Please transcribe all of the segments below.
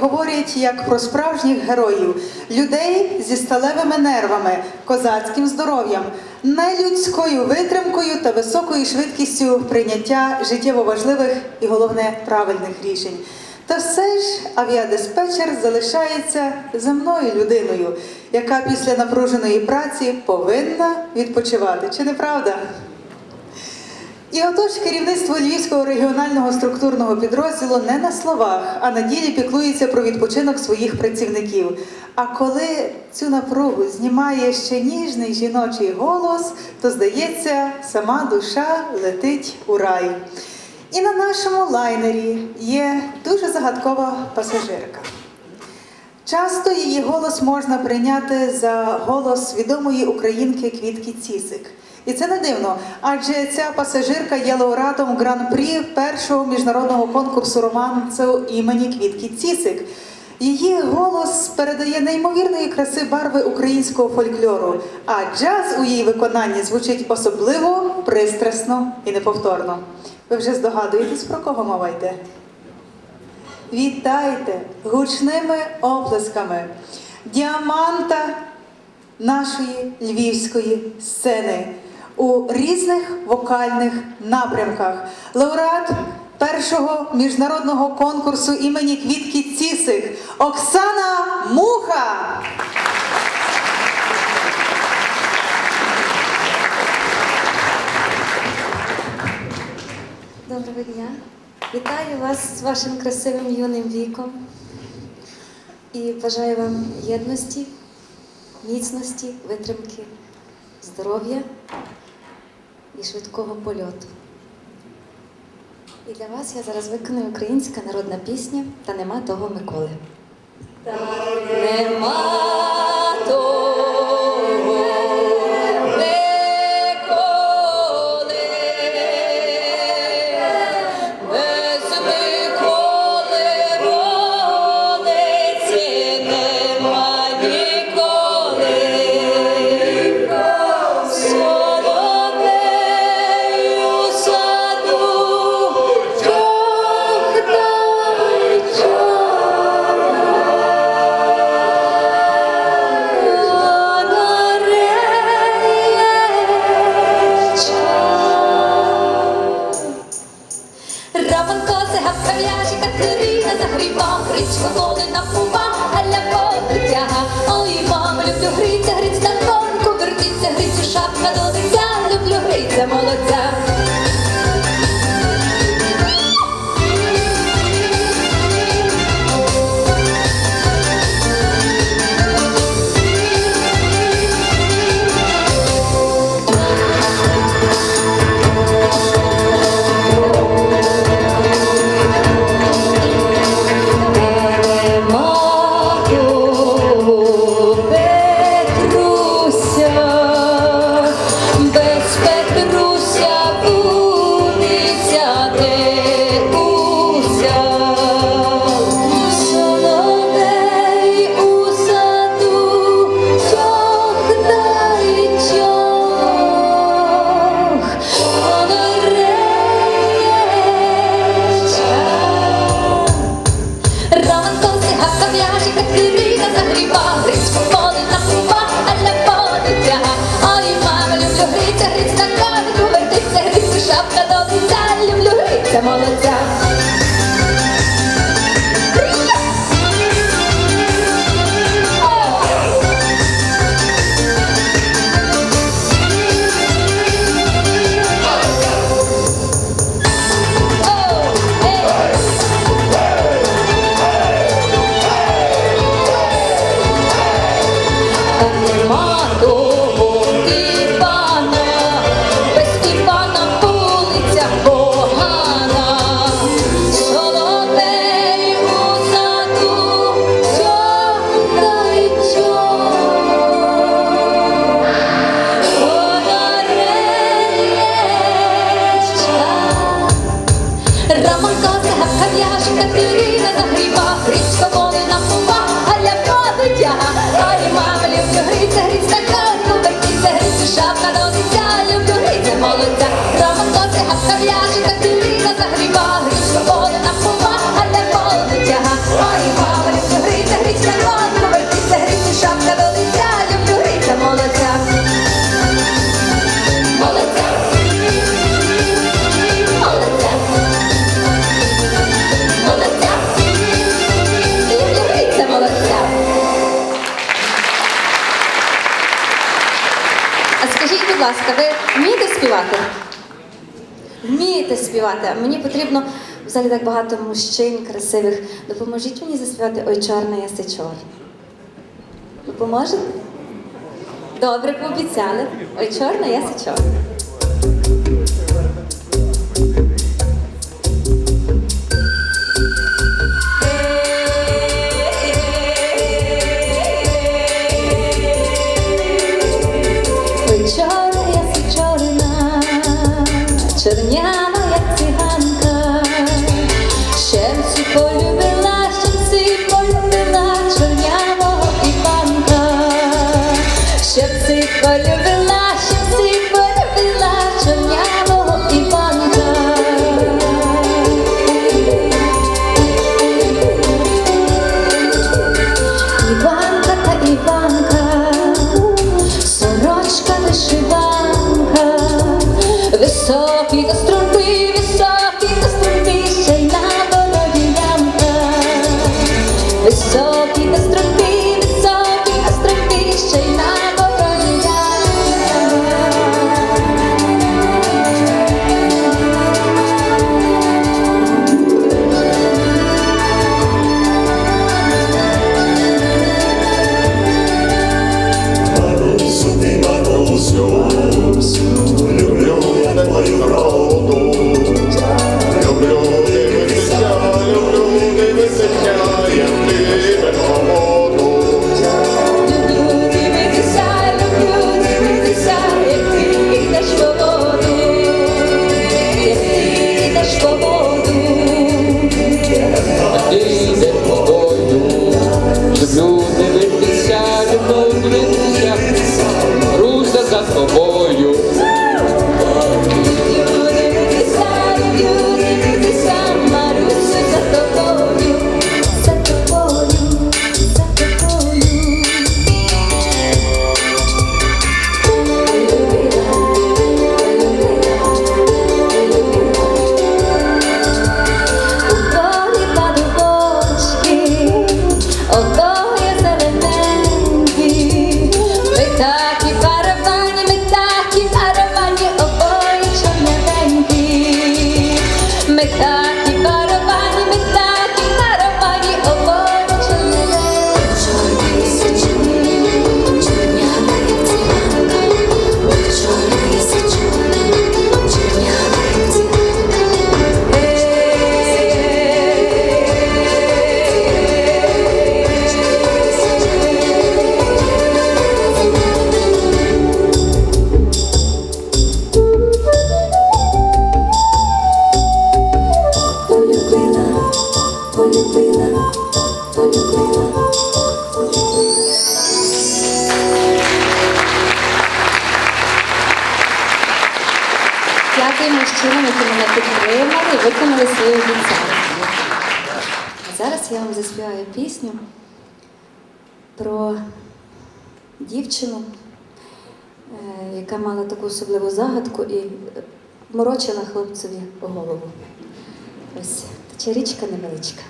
говорять як про справжніх героїв, людей зі сталевими нервами, козацьким здоров'ям, нелюдською витримкою та високою швидкістю прийняття життєво важливих і головне правильних рішень. Та все ж авіадиспетчер залишається земною людиною, яка після напруженої праці повинна відпочивати. Чи не правда? І отож керівництво Львівського регіонального структурного підрозділу не на словах, а на ділі піклується про відпочинок своїх працівників. А коли цю напругу знімає ще ніжний жіночий голос, то здається, сама душа летить у рай. І на нашому лайнері є дуже загадкова пасажирка. Часто її голос можна прийняти за голос відомої українки Квітки Цісик. І це не дивно, адже ця пасажирка є лауреатом гран-прі першого міжнародного конкурсу романсу імені Квітки Цісик. Її голос передає неймовірної краси барви українського фольклору, а джаз у її виконанні звучить особливо пристрасно і неповторно. Ви вже здогадуєтесь, про кого мова йде? Вітайте гучними оплесками діаманта нашої львівської сцени у різних вокальних напрямках. Лауреат першого міжнародного конкурсу імені Квітки Цісик Оксана Муха. Доброго дня. Вітаю вас з вашим красивим юним віком і бажаю вам єдності, міцності, витримки, здоров'я і швидкого польоту. І для вас я зараз виконую українська народна пісня Та нема того Миколи. Та нема Роман коси, Катерина Катерина загріба, Грицько води напува, аля воду тяга. Ой, мама, люблю гриця, гриць на конку, вертиться, грицю шапка до коси, гавка напува, аля води тяга. Ой, мама, люблю гриця, гриць на грицю шапка до лиця, люблю гриця молодця. Нема того Івана, без Івана вулиця погана. Соловей у саду чохтай чох. Роман коси, гавка в'яже, Катерина загріба, Грицько воли напува, аля води тяга. Ой, мама, люблю гриця, гриць ласка, ви вмієте співати? Вмієте співати. Мені потрібно в залі так багато мужчин красивих. Допоможіть мені заспівати Ой, чорна ясичор. Допоможете? Добре, пообіцяли. Ой, чорна ясичор. заспіваю пісню про дівчину, е, яка мала таку особливу загадку і морочила хлопцеві голову. Ось, тече річка невеличка.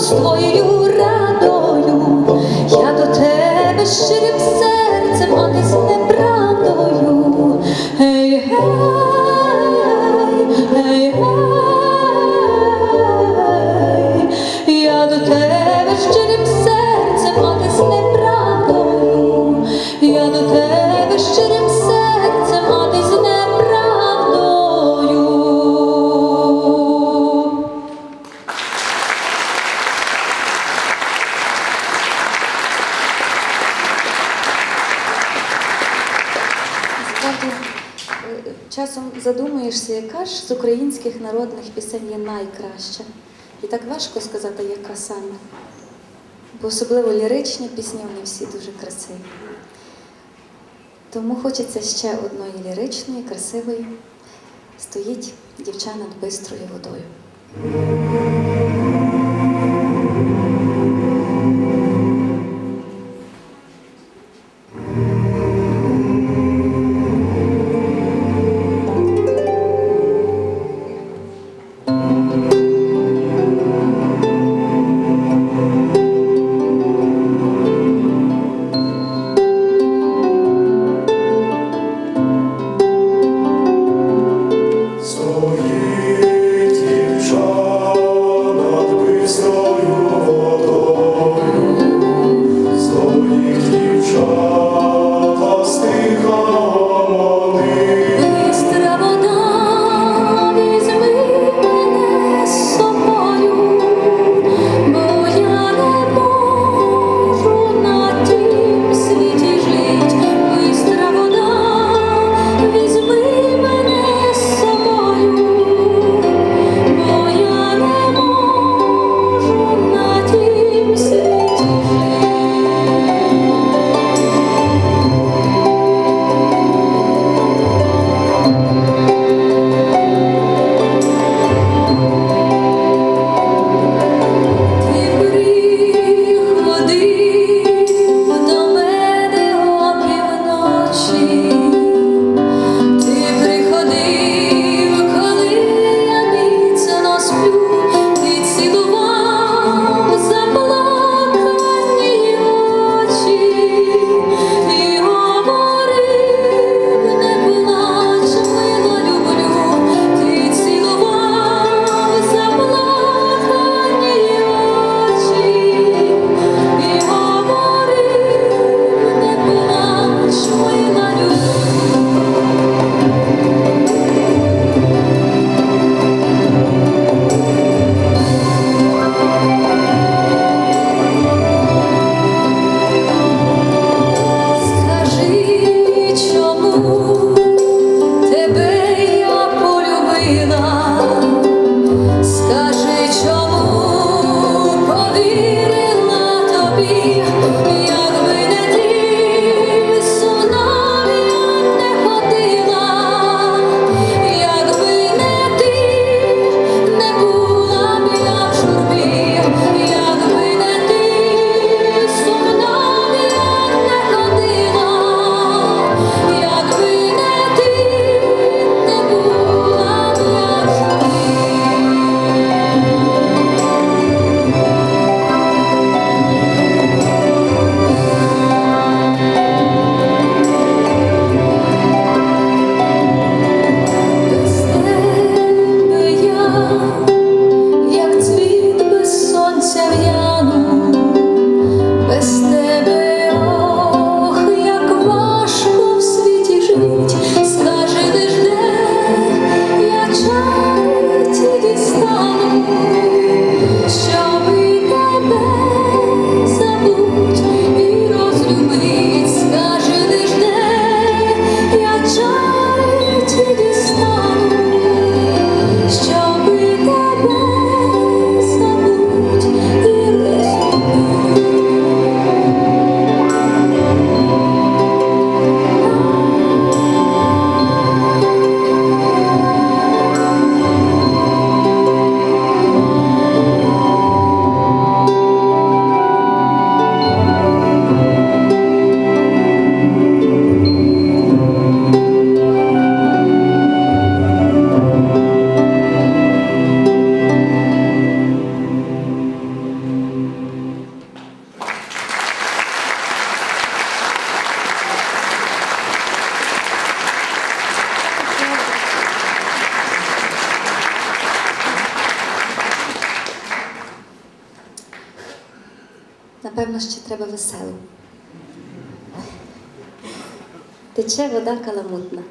З твоєю радою. Справді, е, часом задумуєшся, яка ж з українських народних пісень є найкраща. І так важко сказати, яка саме. Бо особливо ліричні пісні, вони всі дуже красиві. Тому хочеться ще одної ліричної, красивої. Стоїть дівча над бистрою водою. Напевно, ще треба веселу. Тече вода каламутна.